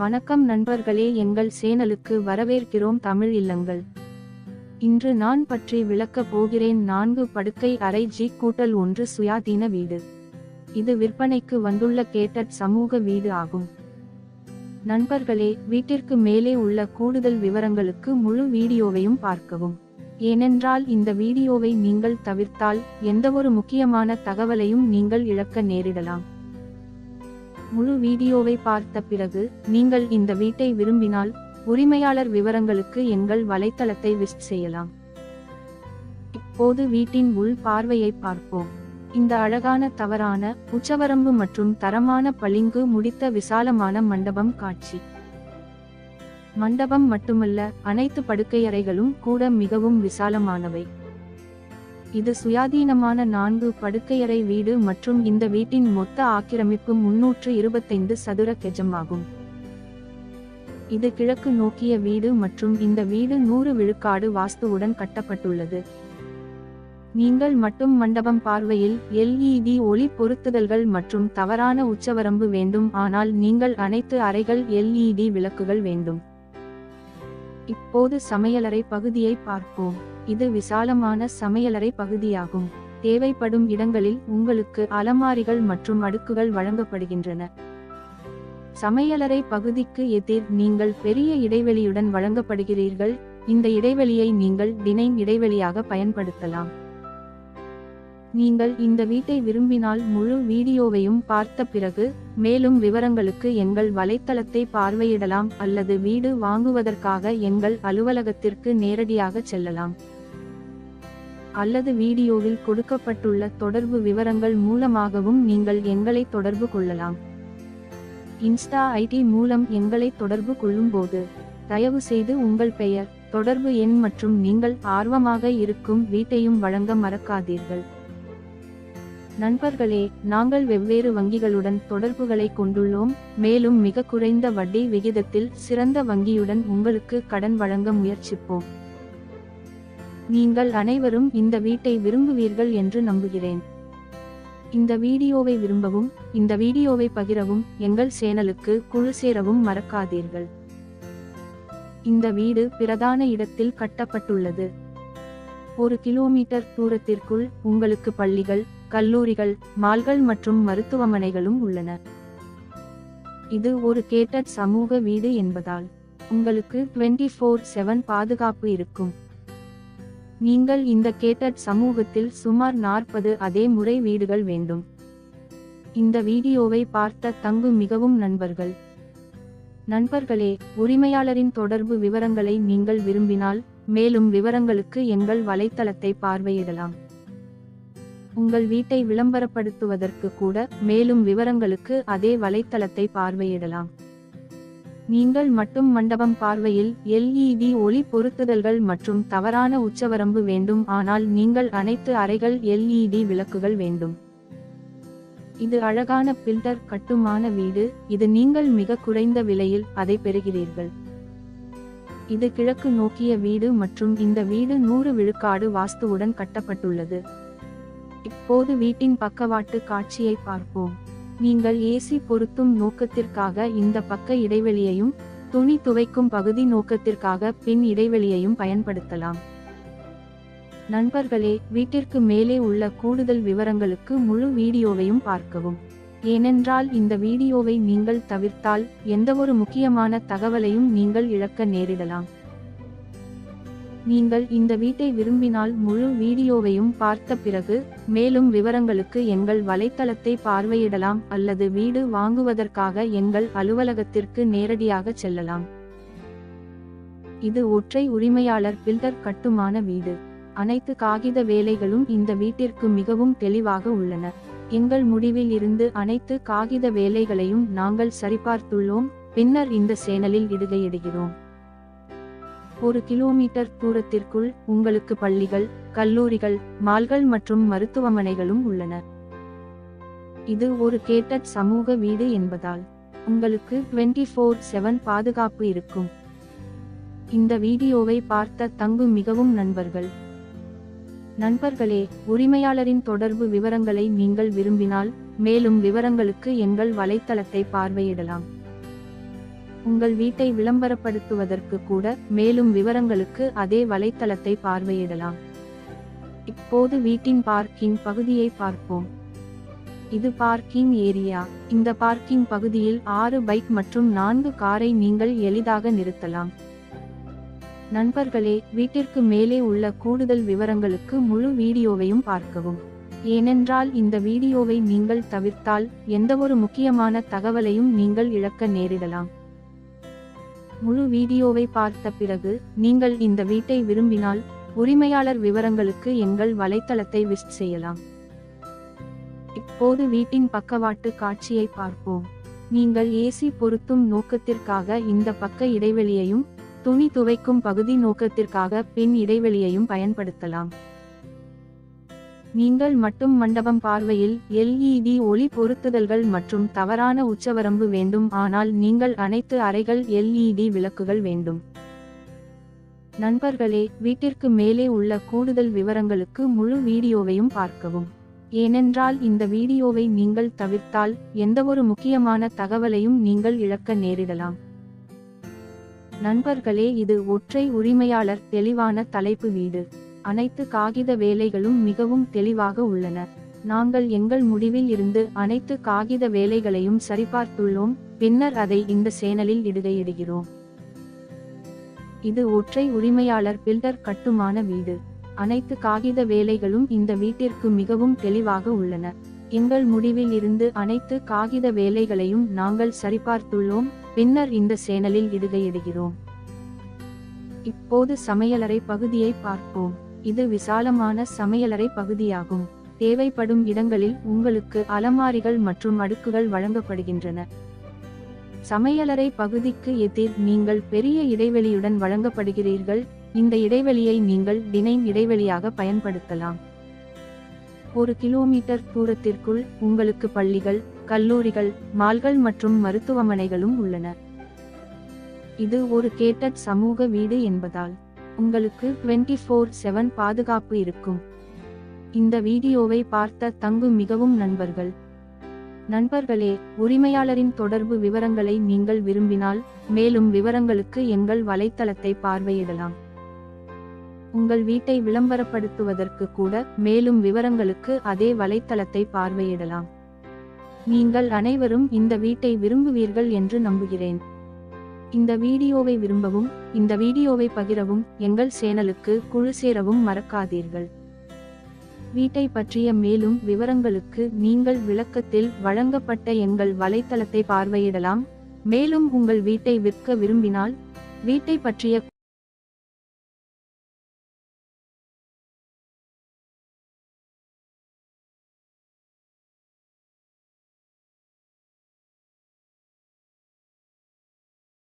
வணக்கம் நண்பர்களே எங்கள் சேனலுக்கு வரவேற்கிறோம் தமிழ் இல்லங்கள். இன்று நான் பற்றி விளக்கப் போகிறேன். நான்கு படுக்கை அறை ஜி கூட்டல் ஒன்று சுயாதீன வீடு. இது விற்பனைக்கு வந்துள்ள கேட்டட் சமூக வீடு ஆகும். நண்பர்களே வீட்டிற்கு மேலே உள்ள கூடுதல் விவரங்களுக்கு முழு வீடியோவையும் பார்க்கவும். ஏனென்றால் இந்த வீடியோவை நீங்கள் தவிர்த்தால் எந்தவொரு முக்கியமான தகவலையும் நீங்கள் இழக்க நேரிடலாம். முழு வீடியோவை பார்த்த பிறகு நீங்கள் இந்த வீட்டை விரும்பினால் உரிமையாளர் விவரங்களுக்கு எங்கள் வலைத்தளத்தை விசிட் செய்யலாம். இப்போது வீட்டின் உள் பார்வையை பார்ப்போம். இந்த அழகான தவறான உச்சவரம்பு மற்றும் தரமான பளிங்கு முடித்த விசாலமான மண்டபம் காட்சி. மண்டபம் மட்டுமல்ல அனைத்து படுக்கையறைகளும் கூட மிகவும் விசாலமானவை. இது சுயாதீனமான நான்கு படுக்கையறை வீடு மற்றும் இந்த வீட்டின் மொத்த ஆக்கிரமிப்பு முன்னூற்று இருபத்தைந்து சதுர கெஜமாகும். இது கிழக்கு நோக்கிய வீடு மற்றும் இந்த வீடு நூறு விழுக்காடு வாஸ்துவுடன் கட்டப்பட்டுள்ளது. நீங்கள் மட்டும் மண்டபம் பார்வையில் எல்இடி ஒளி பொருத்துதல்கள் மற்றும் தவறான உச்சவரம்பு வேண்டும் ஆனால் நீங்கள் அனைத்து அறைகள் எல்இடி விளக்குகள் வேண்டும். இப்போது சமையலறை பகுதியை பார்ப்போம். இது விசாலமான சமையலறை பகுதியாகும். தேவைப்படும் இடங்களில் உங்களுக்கு அலமாரிகள் மற்றும் அடுக்குகள் வழங்கப்படுகின்றன. சமையலறை பகுதிக்கு எதிர் நீங்கள் பெரிய இடைவெளியுடன் வழங்கப்படுகிறீர்கள். இந்த இடைவெளியை நீங்கள் டினைன் இடைவெளியாக பயன்படுத்தலாம். நீங்கள் இந்த வீட்டை விரும்பினால் முழு வீடியோவையும் பார்த்த பிறகு மேலும் விவரங்களுக்கு எங்கள் வலைத்தளத்தை பார்வையிடலாம் அல்லது வீடு வாங்குவதற்காக எங்கள் அலுவலகத்திற்கு நேரடியாக செல்லலாம். அல்லது வீடியோவில் கொடுக்கப்பட்டுள்ள தொடர்பு விவரங்கள் மூலமாகவும் நீங்கள் எங்களை தொடர்பு கொள்ளலாம். இன்ஸ்டா ஐடி மூலம் எங்களை தொடர்பு கொள்ளும்போது தயவு செய்து உங்கள் பெயர் தொடர்பு எண் மற்றும் நீங்கள் ஆர்வமாக இருக்கும் வீட்டையும் வழங்க மறக்காதீர்கள். நண்பர்களே நாங்கள் வெவ்வேறு வங்கிகளுடன் தொடர்புகளை கொண்டுள்ளோம். மேலும் மிக குறைந்த வட்டி விகிதத்தில் சிறந்த வங்கியுடன் உங்களுக்கு கடன் வழங்க முயற்சிப்போம். நீங்கள் அனைவரும் இந்த வீட்டை விரும்புவீர்கள் என்று நம்புகிறேன். இந்த வீடியோவை விரும்பவும் இந்த வீடியோவை பகிரவும் எங்கள் சேனலுக்கு குழு சேரவும் மறக்காதீர்கள். இந்த வீடு பிரதான இடத்தில் கட்டப்பட்டுள்ளது. ஒரு கிலோமீட்டர் தூரத்திற்குள் உங்களுக்கு பள்ளிகள் கல்லூரிகள் மால்கள் மற்றும் மருத்துவமனைகளும் உள்ளன. இது ஒரு கேட்டட் சமூக வீடு என்பதால் உங்களுக்கு டுவெண்டி ஃபோர் செவன் பாதுகாப்பு இருக்கும். நீங்கள் இந்த கேட்டட் சமூகத்தில் சுமார் நாற்பது அதே முறை வீடுகள் வேண்டும். இந்த வீடியோவை பார்த்த தங்கு மிகவும் நண்பர்கள். நண்பர்களே உரிமையாளரின் தொடர்பு விவரங்களை நீங்கள் விரும்பினால் மேலும் விவரங்களுக்கு எங்கள் வலைத்தளத்தை பார்வையிடலாம். உங்கள் வீட்டை விளம்பரப்படுத்துவதற்கு கூட மேலும் விவரங்களுக்கு அதே வலைத்தளத்தை பார்வையிடலாம். நீங்கள் மட்டும் மண்டபம் பார்வையில் எல்இடி ஒளி பொருத்துதல்கள் மற்றும் தவறான உச்சவரம்பு வேண்டும் ஆனால் நீங்கள் அனைத்து அறைகள் எல்இடி விளக்குகள் வேண்டும். இது அழகான பில்டர் கட்டுமான வீடு இது நீங்கள் மிக குறைந்த விலையில் அதை பெறுகிறீர்கள். இது கிழக்கு நோக்கிய வீடு மற்றும் இந்த வீடு நூறு விழுக்காடு வாஸ்துவுடன் கட்டப்பட்டுள்ளது. இப்போது வீட்டின் பக்கவாட்டு காட்சியை பார்ப்போம். நீங்கள் ஏசி பொருத்தும் நோக்கத்திற்காக இந்த பக்க இடைவெளியையும் துணி துவைக்கும் பகுதி நோக்கத்திற்காக பின் இடைவெளியையும் பயன்படுத்தலாம். நண்பர்களே வீட்டிற்கு மேலே உள்ள கூடுதல் விவரங்களுக்கு முழு வீடியோவையும் பார்க்கவும். ஏனென்றால் இந்த வீடியோவை நீங்கள் தவிர்த்தால் எந்தவொரு முக்கியமான தகவலையும் நீங்கள் இழக்க நேரிடலாம். நீங்கள் இந்த வீட்டை விரும்பினால் முழு வீடியோவையும் பார்த்த பிறகு மேலும் விவரங்களுக்கு எங்கள் வலைத்தளத்தை பார்வையிடலாம் அல்லது வீடு வாங்குவதற்காக எங்கள் அலுவலகத்திற்கு நேரடியாக செல்லலாம். இது ஒற்றை உரிமையாளர் பில்டர் கட்டுமான வீடு. அனைத்து காகித வேலைகளும் இந்த வீட்டிற்கு மிகவும் தெளிவாக உள்ளன. எங்கள் முடிவில் இருந்து அனைத்து காகித வேலைகளையும் நாங்கள் சரிபார்த்துள்ளோம் பின்னர் இந்த சேனலில் இடுகையிடுகிறோம். ஒரு கிலோமீட்டர் தூரத்திற்குள் உங்களுக்கு பள்ளிகள் கல்லூரிகள் மால்கள் மற்றும் மருத்துவமனைகளும் உள்ளன. இது ஒரு கேட்டட் சமூக வீடு என்பதால் உங்களுக்கு டுவெண்டி ஃபோர் செவன் பாதுகாப்பு இருக்கும். இந்த வீடியோவை பார்த்த தங்கு மிகவும் நண்பர்கள். நண்பர்களே உரிமையாளரின் தொடர்பு விவரங்களை நீங்கள் விரும்பினால் மேலும் விவரங்களுக்கு எங்கள் வலைத்தளத்தை பார்வையிடலாம். உங்கள் வீட்டை விளம்பரப்படுத்துவதற்கு கூட மேலும் விவரங்களுக்கு அதே வலைத்தளத்தை பார்வையிடலாம். இப்போது வீட்டின் பார்க்கிங் பகுதியை பார்ப்போம். இது பார்க்கிங் ஏரியா. இந்த பார்க்கிங் பகுதியில் ஆறு பைக் மற்றும் நான்கு காரை நீங்கள் எளிதாக நிறுத்தலாம். நண்பர்களே வீட்டிற்கு மேலே உள்ள கூடுதல் விவரங்களுக்கு முழு வீடியோவையும் பார்க்கவும். ஏனென்றால் இந்த வீடியோவை நீங்கள் தவிர்த்தால் எந்தவொரு முக்கியமான தகவலையும் நீங்கள் இழக்க நேரிடலாம். முழு வீடியோவை பார்த்த பிறகு நீங்கள் இந்த வீட்டை விரும்பினால் உரிமையாளர் விவரங்களுக்கு எங்கள் வலைத்தளத்தை விசிட் செய்யலாம். இப்போது வீட்டின் பக்கவாட்டு காட்சியை பார்ப்போம். நீங்கள் ஏசி பொருத்தும் நோக்கத்திற்காக இந்த பக்க இடைவெளியையும் துணி துவைக்கும் பகுதி நோக்கத்திற்காக பின் இடைவெளியையும் பயன்படுத்தலாம். நீங்கள் மட்டும் மண்டபம் பார்வையில் எல்இடி ஒளி பொருத்துதல்கள் மற்றும் தவறான உச்சவரம்பு வேண்டும் ஆனால் நீங்கள் அனைத்து அறைகள் எல்இடி விளக்குகள் வேண்டும். நண்பர்களே வீட்டிற்கு மேலே உள்ள கூடுதல் விவரங்களுக்கு முழு வீடியோவையும் பார்க்கவும். ஏனென்றால் இந்த வீடியோவை நீங்கள் தவிர்த்தால் எந்தவொரு முக்கியமான தகவலையும் நீங்கள் இழக்க நேரிடலாம். நண்பர்களே இது ஒற்றை உரிமையாளர் தெளிவான தலைப்பு வீடு. அனைத்து காகித வேலைகளும் மிகவும் தெளிவாக உள்ளன. நாங்கள் எங்கள் முடிவில் இருந்து அனைத்து காகித வேலைகளையும் சரிபார்த்துள்ளோம் பின்னர் அதை இந்த சேனலில் இடுகையிடுகிறோம். இது ஒற்றை உரிமையாளர் பில்டர் கட்டுமான வீடு. அனைத்து காகித வேலைகளும் இந்த வீட்டிற்கு மிகவும் தெளிவாக உள்ளன. எங்கள் முடிவில் இருந்து அனைத்து காகித வேலைகளையும் நாங்கள் சரிபார்த்துள்ளோம் பின்னர் இந்த சேனலில் இடுகையிடுகிறோம். இப்போது சமையலறை பகுதியை பார்ப்போம். இது விசாலமான சமையலறை பகுதியாகும். தேவைப்படும் இடங்களில் உங்களுக்கு அலமாரிகள் மற்றும் அடுக்குகள் வழங்கப்படுகின்றன. சமையலறை பகுதிக்கு எதிர் நீங்கள் பெரிய இடைவெளியுடன் வழங்கப்படுகிறீர்கள். இந்த இடைவெளியை நீங்கள் டினைன் இடைவெளியாக பயன்படுத்தலாம். ஒரு கிலோமீட்டர் தூரத்திற்குள் உங்களுக்கு பள்ளிகள் கல்லூரிகள் மால்கள் மற்றும் மருத்துவமனைகளும் உள்ளன. இது ஒரு கேட்டட் சமூக வீடு என்பதால். உங்களுக்கு 24 ஃபோர் செவன் பாதுகாப்பு இருக்கும். இந்த வீடியோவை பார்த்த தங்கு மிகவும் நண்பர்கள். நண்பர்களே உரிமையாளரின் தொடர்பு விவரங்களை நீங்கள் விரும்பினால் மேலும் விவரங்களுக்கு எங்கள் வலைத்தளத்தை பார்வையிடலாம். உங்கள் வீட்டை விளம்பரப்படுத்துவதற்கு கூட மேலும் விவரங்களுக்கு அதே வலைத்தளத்தை பார்வையிடலாம். நீங்கள் அனைவரும் இந்த வீட்டை விரும்புவீர்கள் என்று நம்புகிறேன். இந்த வீடியோவை விரும்பவும் இந்த வீடியோவை பகிரவும் எங்கள் சேனலுக்கு குழு சேரவும் மறக்காதீர்கள். வீட்டை பற்றிய மேலும் விவரங்களுக்கு நீங்கள் விளக்கத்தில் வழங்கப்பட்ட எங்கள் வலைத்தளத்தை பார்வையிடலாம். மேலும் உங்கள் வீட்டை விற்க விரும்பினால் வீட்டை பற்றிய